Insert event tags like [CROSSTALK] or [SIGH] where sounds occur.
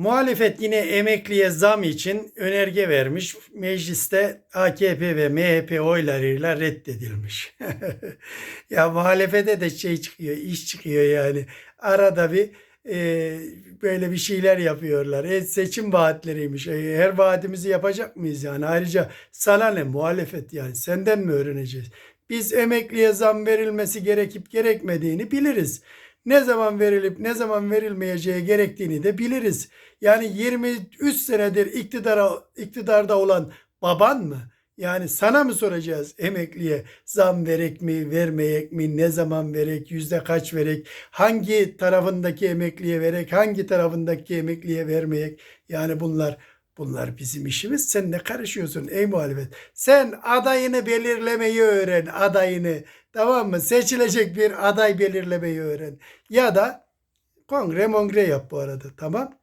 Muhalefet yine emekliye zam için önerge vermiş. Mecliste AKP ve MHP oylarıyla reddedilmiş. [LAUGHS] ya muhalefete de şey çıkıyor, iş çıkıyor yani. Arada bir e, böyle bir şeyler yapıyorlar. E, seçim vaatleriymiş. E, her vaatimizi yapacak mıyız yani? Ayrıca sana ne muhalefet yani? Senden mi öğreneceğiz? Biz emekliye zam verilmesi gerekip gerekmediğini biliriz. Ne zaman verilip ne zaman verilmeyeceği gerektiğini de biliriz. Yani 23 senedir iktidara, iktidarda olan baban mı? Yani sana mı soracağız emekliye zam verek mi, vermeyek mi, ne zaman verek, yüzde kaç verek, hangi tarafındaki emekliye verek, hangi tarafındaki emekliye vermeyek? Yani bunlar bunlar bizim işimiz. Sen ne karışıyorsun ey muhalefet? Sen adayını belirlemeyi öğren, adayını. Tamam mı? Seçilecek bir aday belirlemeyi öğren. Ya da kongre mongre yap bu arada. Tamam?